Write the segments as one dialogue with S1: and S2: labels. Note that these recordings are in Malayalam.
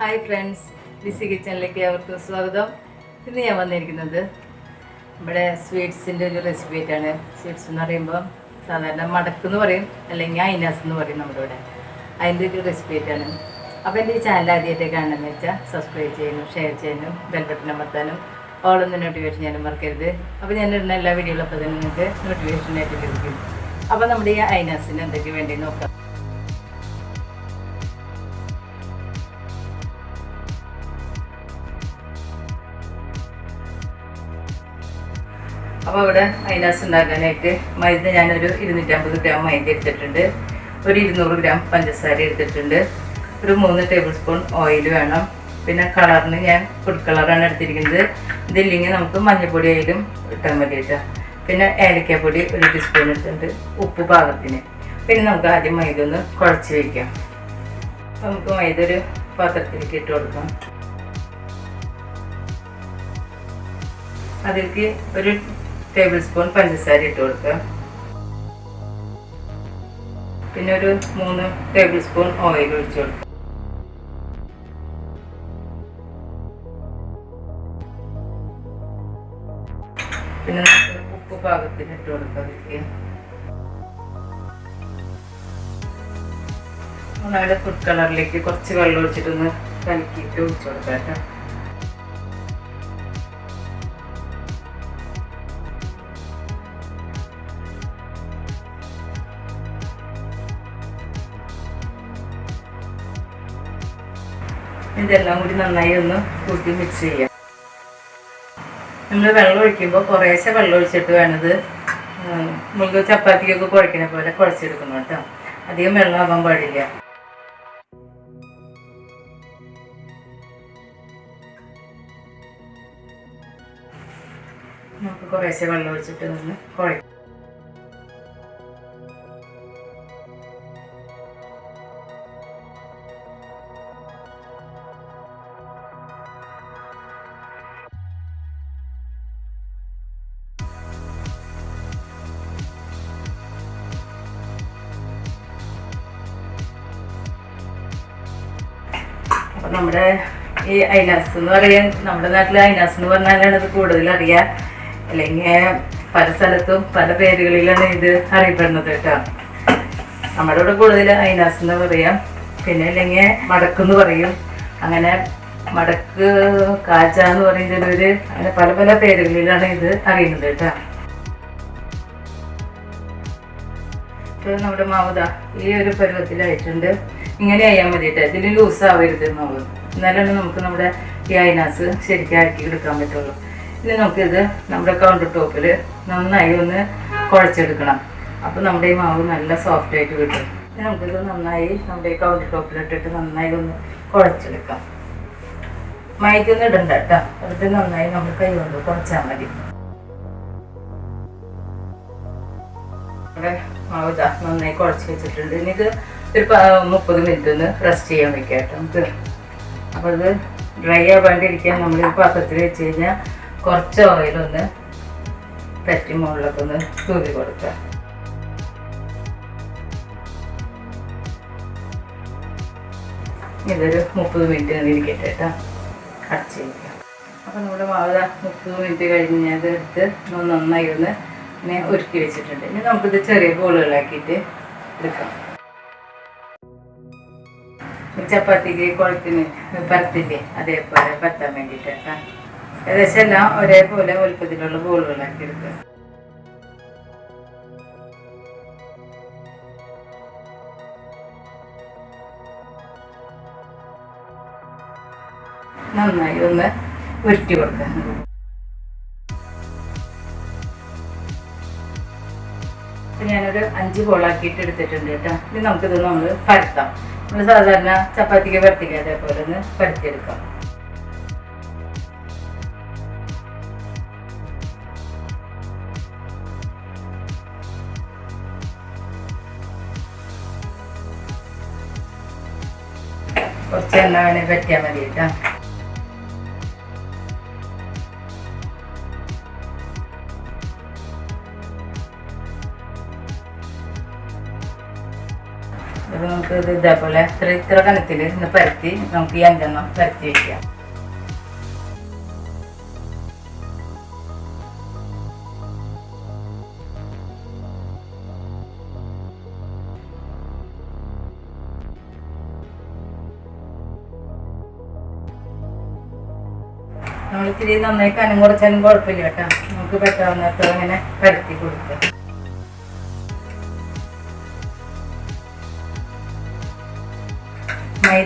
S1: ഹായ് ഫ്രണ്ട്സ് ലിസി കിച്ചണിലേക്ക് അവർക്ക് സ്വാഗതം. ഇന്ന് ഞാൻ വന്നിരിക്കുന്നത് നമ്മുടെ സ്വീറ്റ്സിന്റെ ഒരു റെസിപ്പി ആയിട്ടാണ്. സ്വീറ്റ്സ് എന്ന് പറയുമ്പോൾ സാധാരണ മടക്ക് എന്ന് പറയും അല്ലെങ്കിൽ അയിനാസ് എന്ന് പറയും നമ്മുടെ ഇവിടെ അതിന്റെ ഒരു റെസിപ്പി ആയിട്ടാണ്. അപ്പോൾ എന്റെ ഈ ചാനൽ ആദ്യമായിട്ട് കാണണമെന്ന് വെച്ചാൽ സബ്സ്ക്രൈബ് ചെയ്യാനും ഷെയർ ചെയ്യാനും ബെൽ ബട്ടൺ അമർത്താനും ഓളൊന്ന് നോട്ടിഫിക്കേഷൻ ഞാനും മറക്കരുത്. അപ്പോൾ ഞാൻ ഇടുന്ന എല്ലാ വീഡിയോകളും അപ്പോൾ തന്നെ നിങ്ങൾക്ക് നോട്ടിഫിക്കേഷനായിട്ട് ലഭിക്കും. അപ്പോൾ നമ്മുടെ ഈ അയിനാസിന് എന്തൊക്കെ വേണ്ടി നോക്കാം. അപ്പോൾ ഇവിടെ ഐനാസ് ഉണ്ടാക്കാനായിട്ട് മൈദ ഞാനൊരു ഇരുന്നൂറ്റമ്പത് ഗ്രാം മൈദ എടുത്തിട്ടുണ്ട്. ഒരു ഇരുന്നൂറ് ഗ്രാം പഞ്ചസാര എടുത്തിട്ടുണ്ട്. ഒരു മൂന്ന് ടേബിൾ സ്പൂൺ ഓയിൽ വേണം. പിന്നെ കളറിന് ഞാൻ ഫുഡ് കളറാണ് എടുത്തിരിക്കുന്നത്. ഇതില്ലെങ്കിൽ നമുക്ക് മഞ്ഞൾപ്പൊടി ആയാലും ഇട്ടാൽ മതി കേട്ടോ. പിന്നെ ഏലക്കപ്പൊടി ഒരു ടീസ്പൂൺ ഇട്ടിട്ടുണ്ട്. ഉപ്പ് പാകത്തിന്. പിന്നെ നമുക്ക് ആദ്യം മൈദ ഒന്ന് കുഴച്ച് വയ്ക്കാം നമുക്ക് മൈദ ഒരു പാത്രത്തിലേക്ക് ഇട്ട് കൊടുക്കാം. അതിലേക്ക് ഒരു ടേബിൾ സ്പൂൺ പഞ്ചസാര ഇട്ട് കൊടുക്കുക. പിന്നെ ഒരു മൂന്ന് ടേബിൾ സ്പൂൺ ഓയിൽ ഒഴിച്ചു കൊടുക്കുക. പിന്നെ നമുക്ക് ഉപ്പ് പാകത്തിന് ഇട്ട് കൊടുക്കുക നമ്മുടെ ഫുഡ് കളറിലേക്ക് കുറച്ച് വെള്ളം ഒഴിച്ചിട്ടൊന്ന് കലക്കിയിട്ട് ഒഴിച്ചു കൊടുക്കാം കേട്ടോ. ഇതെല്ലാം കൂടി നന്നായി ഒന്ന് കൂട്ടി മിക്സ് ചെയ്യാം. നമ്മൾ വെള്ളം ഒഴിക്കുമ്പോൾ കുറേശ്ശെ വെള്ളം ഒഴിച്ചിട്ട് വേണത് നമുക്ക് ചപ്പാത്തിക്കൊക്കെ കുഴക്കണ പോലെ കുഴച്ചെടുക്കണം കേട്ടോ. അധികം വെള്ളം ആവാൻ പാടില്ല. നമുക്ക് കുറേശ്ശെ വെള്ളം ഒഴിച്ചിട്ട് ഒന്ന് കുഴക്കാം നമ്മുടെ ഈ ഐനാസ് എന്ന് പറയാൻ നമ്മുടെ നാട്ടിൽ ഐനാസ് എന്ന് പറഞ്ഞാലാണ് ഇത് കൂടുതൽ അറിയാം. അല്ലെങ്കിൽ പല സ്ഥലത്തും പല പേരുകളിലാണ് ഇത് അറിയപ്പെടുന്നത് കേട്ടോ. നമ്മുടെ ഇവിടെ കൂടുതൽ ഐനാസ് എന്ന് പറയാം. പിന്നെ അല്ലെങ്കിൽ മടക്കെന്ന് പറയും. അങ്ങനെ മടക്ക് കാച്ച എന്ന് പറയും ഒരു അങ്ങനെ പല പല പേരുകളിലാണ് ഇത് അറിയുന്നത് കേട്ടോ. ഇപ്പൊ നമ്മുടെ മാവുത ഈ ഒരു പരുവത്തിലായിട്ടുണ്ട്. ഇങ്ങനെ ചെയ്യാൻ വേണ്ടിയിട്ട് ഇതിൽ ലൂസ് ആവരുത് എന്നുള്ളത് എന്നാലാണ് നമുക്ക് നമ്മുടെ ഈ അയിനാസ് ശരിക്കും ആക്കി എടുക്കാൻ പറ്റുള്ളൂ. ഇനി നമുക്കിത് നമ്മുടെ കൗണ്ടർ ടോപ്പിൽ നന്നായി ഒന്ന് കുഴച്ചെടുക്കണം. അപ്പം നമ്മുടെ ഈ മാവ് നല്ല സോഫ്റ്റ് ആയിട്ട് കിട്ടും. നമുക്കിത് നന്നായി നമ്മുടെ ഈ കൗണ്ടർ ടോപ്പിലിട്ടിട്ട് നന്നായി ഒന്ന് കുഴച്ചെടുക്കാം. മയക്കൊന്നും ഇടണ്ട കേട്ടോ. അത് നന്നായി നമ്മൾ കൈ കൊണ്ട് കുഴച്ചാൽ മതി. നമ്മുടെ മാവ് നന്നായി കുഴച്ച് വെച്ചിട്ടുണ്ട്. ഇനി ഇത് ഒരു മുപ്പത് മിനിറ്റ് ഒന്ന് റെസ്റ്റ് ചെയ്യാൻ വെക്കാം കേട്ടോ. നമുക്ക് അപ്പോൾ ഇത് ഡ്രൈ ആവാണ്ടിരിക്കാൻ നമ്മൾ ഈ പാത്രത്തിൽ വെച്ച് കഴിഞ്ഞാൽ കുറച്ച് ഓയിലൊന്ന് പറ്റി മുകളിലൊക്കെ ഒന്ന് തൂവി കൊടുക്കുക ഇതൊരു മുപ്പത് മിനിറ്റ് ഇങ്ങനെ ഇരിക്കട്ടെ കേട്ടോ. അടച്ച് വയ്ക്കാം അപ്പോൾ നമ്മുടെ മാവ് മുപ്പത് മിനിറ്റ് കഴിഞ്ഞ് ഇത് എടുത്ത് നന്നായി ഒന്ന് ഇങ്ങനെ ഒരുക്കി വെച്ചിട്ടുണ്ട്. ഇനി നമുക്കിത് ചെറിയ ബോളുകളാക്കിയിട്ട് എടുക്കാം. ചപ്പാത്തിക്ക് കുഴത്തിന് പരത്തില്ലേ അതേപോലെ പരത്താൻ വേണ്ടിയിട്ടാണ് ഏകദേശം എല്ലാം ഒരേപോലെ വലുപ്പത്തിലുള്ള ബോളുകളാക്കി എടുക്കുക. നന്നായി ഒന്ന് ഉരുട്ടി കൊടുക്കുക. ഞാനൊരു അഞ്ച് ബോളാക്കിയിട്ട് എടുത്തിട്ടുണ്ട് കേട്ടോ. ഇനി നമുക്കിത് നമ്മൾ പരത്താം. നമ്മൾ സാധാരണ ചപ്പാത്തിക്ക് പരത്തില്ല അതേപോലെ ഒന്ന് പരത്തിയെടുക്കാം. കുറച്ച് എണ്ണ വേണേൽ പറ്റിയാൽ മതി കേട്ടോ ഇത് ഇതേപോലെ ഇത്ര ഇത്ര ഇന്ന് പരത്തി നമുക്ക് ഈ അഞ്ചെണ്ണം പരത്തി വയ്ക്കാം നമ്മളിത്തിരി നന്നായി കനം കുറച്ചാലും കുഴപ്പമില്ല കേട്ടോ. നമുക്ക് പെട്ടെന്ന് അങ്ങനെ പരത്തി കൊടുക്കുക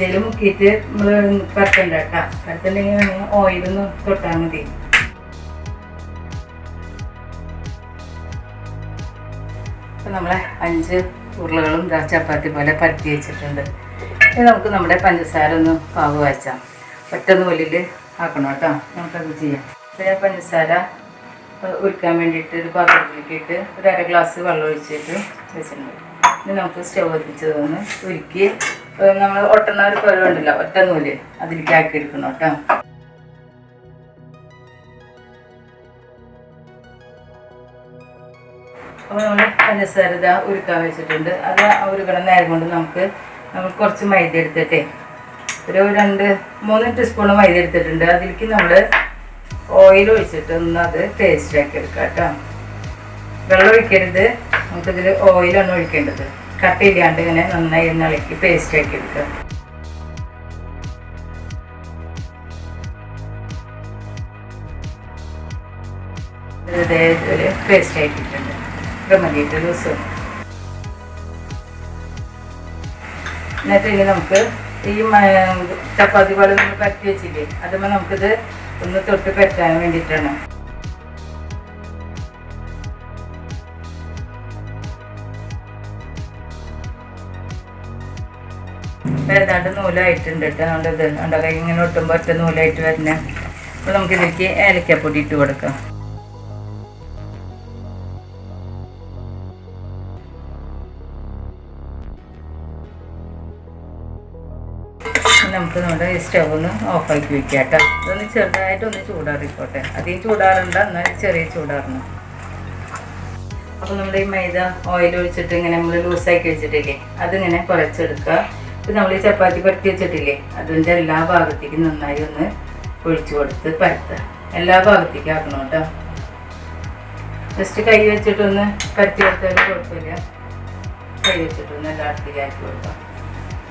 S1: മൈദയിൽ മുക്കിയിട്ട് നമ്മൾ പരത്തണ്ട കേട്ടോ. പരത്തണ്ടെങ്കിൽ വേണമെങ്കിൽ ഓയിലൊന്ന് തൊട്ടാൽ മതി. നമ്മളെ അഞ്ച് ഉരുളകളും ഇതാ ചപ്പാത്തി പോലെ പരത്തി വെച്ചിട്ടുണ്ട്. ഇനി നമുക്ക് നമ്മുടെ പഞ്ചസാര ഒന്ന് പാവ് വച്ചാം. ഒറ്റ നൂലിൽ ആക്കണം കേട്ടോ. നമുക്കത് ചെയ്യാം. ഇപ്പം ഞാൻ പഞ്ചസാര ഉരുക്കാൻ വേണ്ടിയിട്ട് ഒരു പാത്രത്തിലേക്ക് ഇട്ട് ഒരു അര ഗ്ലാസ് വെള്ളം ഒഴിച്ചിട്ട് വെച്ചിട്ടുണ്ട്. ഇനി നമുക്ക് സ്റ്റവ് കത്തിച്ചതൊന്ന് ഉരുക്കി നമ്മൾ ഒട്ടന ഒരു പരുവുണ്ടല്ലോ ഒറ്റ നൂൽ അതിലേക്ക് ആക്കി എടുക്കണം കേട്ടോ. അപ്പോൾ നമ്മൾ പഞ്ചസാര ഉരുക്കാൻ വെച്ചിട്ടുണ്ട്. അത് ഉരുക്കണ നേരം കൊണ്ട് നമുക്ക് നമ്മൾ കുറച്ച് മൈദ എടുത്തിട്ടേ ഒരു രണ്ട് മൂന്ന് ടീസ്പൂൺ മൈദ എടുത്തിട്ടുണ്ട്. അതിലേക്ക് നമ്മൾ ഓയിൽ ഒഴിച്ചിട്ട് ഒന്ന് അത് ടേസ്റ്റ് ആക്കി എടുക്കാം കേട്ടോ. വെള്ളം ഒഴിക്കരുത്. നമുക്കിതിൽ ഓയിലാണ് ഒഴിക്കേണ്ടത്. കട്ടയില്ലാണ്ട് ഇങ്ങനെ നന്നായി ഒന്ന് ഇളക്കി പേസ്റ്റ് ആക്കി എടുക്കുക. ഒരു പേസ്റ്റ് ആക്കിയിട്ടുണ്ട് ഇത്ര മതിയിട്ട് ദിവസം. എന്നിട്ട് ഇനി നമുക്ക് ഈ ചപ്പാത്തി പോലെ നമ്മൾ പറ്റി വെച്ചില്ലേ അതുമ്പോൾ നമുക്കിത് ഒന്ന് തൊട്ട് പറ്റാൻ വേണ്ടിയിട്ടാണ്. നൂലായിട്ടുണ്ട് കേട്ടോ. അതുകൊണ്ട് ഇത്? ഉണ്ടോ ഇങ്ങനെ ഒട്ടുമ്പോൾ ഒറ്റ നൂലായിട്ട് വരുന്നത് അപ്പോൾ നമുക്ക് ഇതിലേക്ക് ഏലക്കപ്പൊടി ഇട്ട് കൊടുക്കാം. നമുക്ക് നമ്മുടെ സ്റ്റവ് ഒന്ന് ഓഫാക്കി വെക്കാം കേട്ടോ. ഇതൊന്ന് ചെറുതായിട്ടൊന്ന് ചൂടാറിക്കോട്ടെ. അധികം ചൂടാറുണ്ട എന്നാൽ ചെറിയ ചൂടാറണം. അപ്പോൾ നമ്മുടെ ഈ മൈദ ഓയിൽ ഒഴിച്ചിട്ട് ഇങ്ങനെ നമ്മൾ ലൂസാക്കി വെച്ചിട്ടില്ലേ അതിങ്ങനെ കുഴച്ചെടുക്കുക ഇത് നമ്മൾ ചപ്പാത്തി പരത്തി വെച്ചിട്ടില്ലേ? അതിന്റെ എല്ലാ ഭാഗത്തേക്കും നന്നായി ഒന്ന് ഒഴിച്ചു കൊടുത്ത് പരത്തുക എല്ലാ ഭാഗത്തേക്കും ആക്കണം കേട്ടോ. ജസ്റ്റ് കൈ വെച്ചിട്ടൊന്ന് പരത്തി കൊടുത്താലും കുഴപ്പമില്ല. കൈ വെച്ചിട്ടൊന്ന് എല്ലായിടത്തേക്കും ആക്കി കൊടുക്കാം.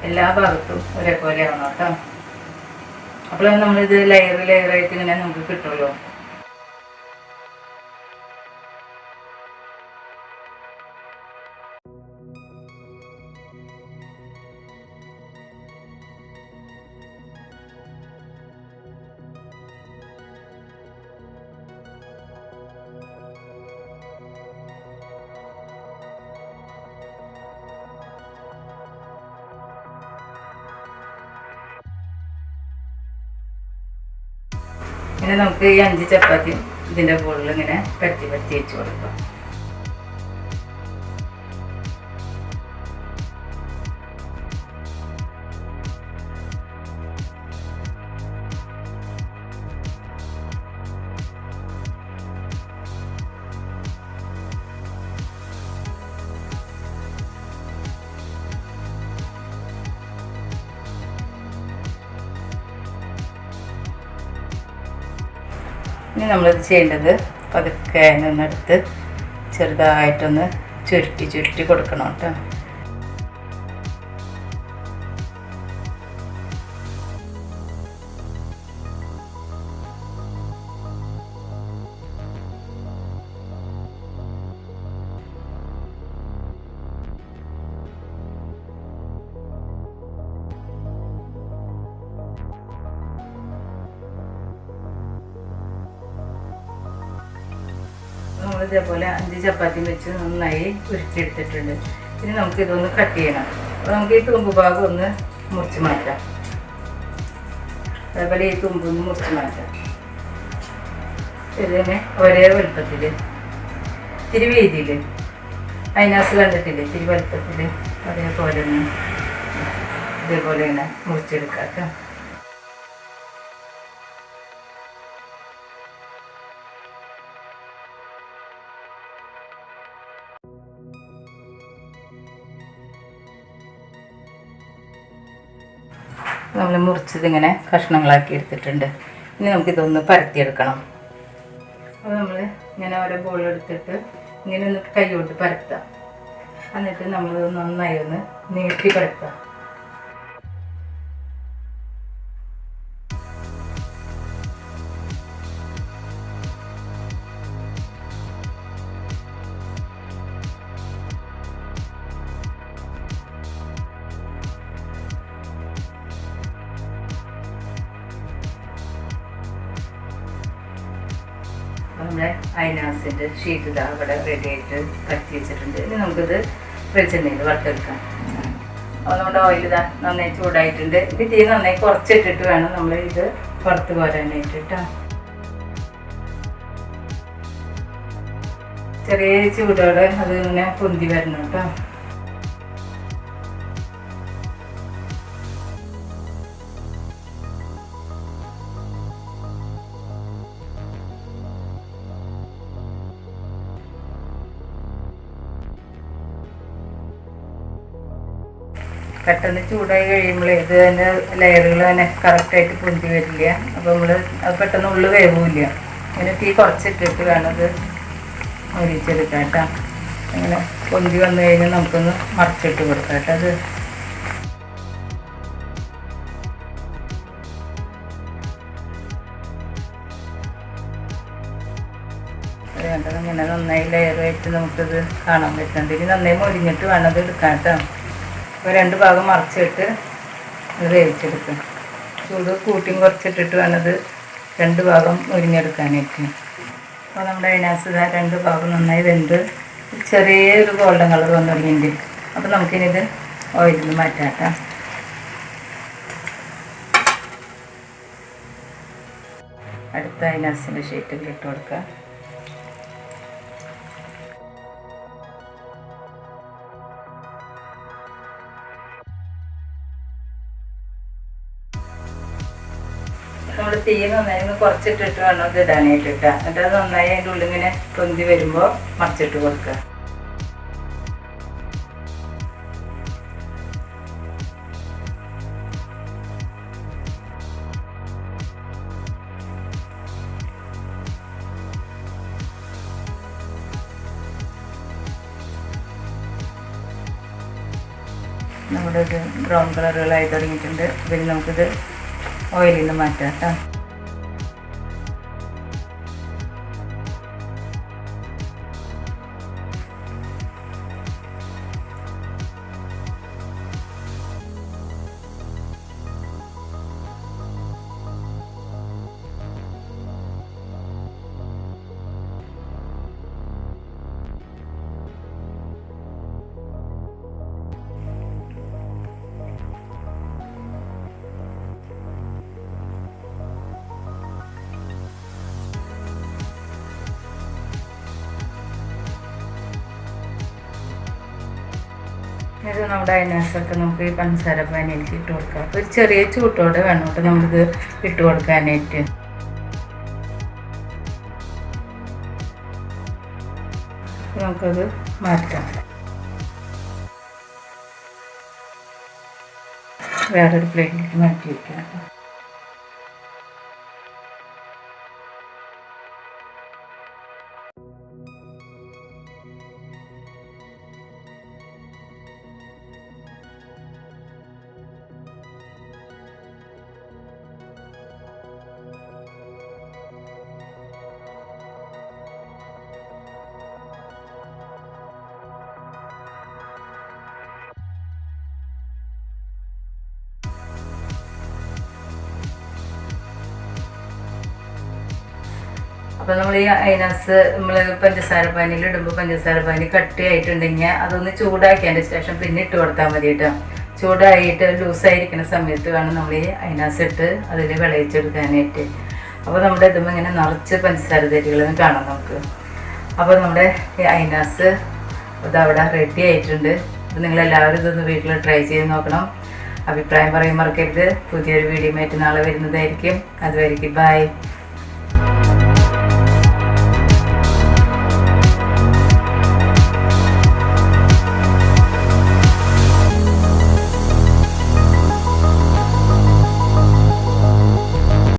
S1: എല്ലാ ഭാഗത്തും ഒരേപോലെ ആവണം കേട്ടോ. അപ്പോൾ നമ്മളിത് ലെയർ ലെയറായിട്ട് ഇങ്ങനെ നമുക്ക് കിട്ടുമല്ലോ ഇങ്ങനെ നമുക്ക് ഈ അഞ്ച് ചപ്പാത്തി ഇതിന്റെ മുകളിൽ ഇങ്ങനെ പരത്തി പരത്തി വെച്ച് കൊടുക്കാം. ഇനി നമ്മളിത് ചെയ്യേണ്ടത്? പതുക്കെ നിന്നെടുത്ത് ചെറുതായിട്ടൊന്ന് ചുരുട്ടി ചുരുട്ടി കൊടുക്കണം കേട്ടോ. ഇതേപോലെ അഞ്ച് ചപ്പാത്തി വെച്ച് നന്നായി ഉരുത്തിയെടുത്തിട്ടുണ്ട് ഇനി നമുക്ക് ഇതൊന്ന് കട്ട് ചെയ്യണം. അപ്പോൾ നമുക്ക് ഈ തുമ്പ് ഭാഗം ഒന്ന് മുറിച്ച് മാറ്റാം. അതേപോലെ ഈ തുമ്പ് ഒന്ന് മുറിച്ച് മാറ്റാം. ഇതിനെ ഒരേ വലുപ്പത്തിൽ ഇത്തിരി വീതിയിൽ അതിനാസ് കണ്ടിട്ടില്ലേ? ഇത്തിരി വലുപ്പത്തിൽ അതേപോലെ തന്നെ ഇതേപോലെ തന്നെ മുറിച്ചെടുക്കാം കേട്ടോ. നമ്മൾ മുറിച്ചത് ഇങ്ങനെ കഷ്ണങ്ങളാക്കി എടുത്തിട്ടുണ്ട്. ഇനി നമുക്കിതൊന്ന് പരത്തിയെടുക്കണം. അപ്പോൾ നമ്മൾ ഇങ്ങനെ ഓരോ ബോൾ എടുത്തിട്ട് ഇങ്ങനെ ഒന്ന് കൈ കൊണ്ട് പരത്താം. എന്നിട്ട് നമ്മൾ നന്നായി ഒന്ന് നീട്ടി പരത്താം. നമ്മുടെ അയനാസിന്റെ ഷീറ്റ് ഇതാ അവിടെ റെഡി ആയിട്ട് പരത്തി വെച്ചിട്ടുണ്ട്. ഇനി നമുക്കിത് വെളിച്ചെണ്ണയിൽ വറുത്തെടുക്കാം. നമ്മുടെ ഓയിൽ ഇതാ നന്നായി ചൂടായിട്ടുണ്ട്. ഇത് തീ നന്നായി കുറച്ചിട്ടിട്ട് വേണം നമ്മൾ ഇത് പുറത്ത് പോരാനായിട്ട് കേട്ടോ ചെറിയ ചൂടോടെ അത് ഇങ്ങനെ പൊന്തി വരണം കേട്ടോ പെട്ടെന്ന് ചൂടായി കഴിയുമ്പോൾ ഇത് തന്നെ ലെയറുകൾ തന്നെ കറക്റ്റായിട്ട് പൊന്തി വരില്ല. അപ്പോൾ നമ്മൾ പെട്ടെന്ന് ഉള്ളു വേവില്ല. അങ്ങനെ തീ കുറച്ചിട്ടിട്ട് അത് മൊരിച്ചെടുക്കാം കേട്ടോ അങ്ങനെ പൊന്തി വന്നു കഴിഞ്ഞാൽ നമുക്കൊന്ന് മറച്ചിട്ട് കൊടുക്കാം കേട്ടോ അത് വേണ്ടത് ഇങ്ങനെ നന്നായി ലെയറായിട്ട് നമുക്കിത് കാണാൻ പറ്റുന്നുണ്ട്. ഇനി നന്നായി മൊരിഞ്ഞിട്ട് വേണം അത് എടുക്കാൻ കേട്ടോ അപ്പോൾ രണ്ട് ഭാഗം മറിച്ചിട്ട് അത് വേവിച്ചെടുക്കും. ചൂട് കൂട്ടിയും കുറച്ചിട്ടിട്ട് വേണത് രണ്ട് ഭാഗം മുരിഞ്ഞെടുക്കാനായിട്ട്. അപ്പോൾ നമ്മുടെ അതിനകത്ത് രണ്ട് ഭാഗം നന്നായി വെന്ത് ചെറിയൊരു ഗോൾഡൻ കളർ വന്നു തുടങ്ങിയിട്ടുണ്ട്. അപ്പോൾ നമുക്കിനിത് ഓയിലിൽ മാറ്റാട്ടാം. അടുത്ത അതിനകത്തിന്റെ ഷീറ്റിൽ ഇട്ട് കൊടുക്കുക നമ്മൾ തീ നന്നായി ഒന്ന് കുറച്ചിട്ടിട്ട് വേണം ഇത് ഇടാനായിട്ട് ഇട്ടുക എന്നിട്ട് അത് നന്നായി അതിന്റെ ഉള്ളിൽ ഇങ്ങനെ പൊന്തി വരുമ്പോൾ മറിച്ചിട്ട് കൊടുക്കുക. നമ്മുടെ ഇത് ബ്രൗൺ കളറുകളായി തുടങ്ങിയിട്ടുണ്ട്. പിന്നെ നമുക്കിത് ഓയിലിൽ നിന്ന് മാറ്റാം കേട്ടോ. ഇത് നമ്മുടെ അയനാസൊക്കെ നമുക്ക് ഈ പഞ്ചസാര പാനിയിലേക്ക് ഇട്ട് കൊടുക്കാം. ഒരു ചെറിയ ചൂട്ടോടെ വേണം കേട്ടോ നമുക്കിത് ഇട്ട് കൊടുക്കാനായിട്ട്. നമുക്കത് മാറ്റാം. വേറൊരു പ്ലേറ്റിലേക്ക് മാറ്റി വയ്ക്കാം അപ്പോൾ നമ്മൾ ഈ അയിനാസ് നമ്മൾ പഞ്ചസാര പാനിയിൽ ഇടുമ്പോൾ പഞ്ചസാര പാനി കട്ടിയായിട്ടുണ്ടെങ്കിൽ അതൊന്ന് ചൂടാക്കിയതിന്റെ ശേഷം പിന്നെ ഇട്ട് കൊടുത്താൽ മതി കേട്ടോ. ചൂടായിട്ട് ലൂസായിരിക്കുന്ന സമയത്ത് വേണം നമ്മൾ ഈ അയിനാസ് ഇട്ട് അതിൽ വിളയിച്ചെടുക്കാനായിട്ട്. അപ്പോൾ നമ്മുടെ ഇതുമ്പോൾ ഇങ്ങനെ നിറച്ച് പഞ്ചസാര തരികളൊന്നും കാണാം നമുക്ക്. അപ്പോൾ നമ്മുടെ ഈ അയിനാസ് ഇതവിടെ റെഡി ആയിട്ടുണ്ട്. അപ്പോൾ നിങ്ങളെല്ലാവരും ഇതൊന്ന് വീട്ടിൽ ട്രൈ ചെയ്ത് നോക്കണം. അഭിപ്രായം പറയാൻ മറക്കരുത്. പുതിയൊരു വീഡിയോ ആയിട്ട് നാളെ വരുന്നതായിരിക്കും. അതുവരെയ്ക്ക് ബൈ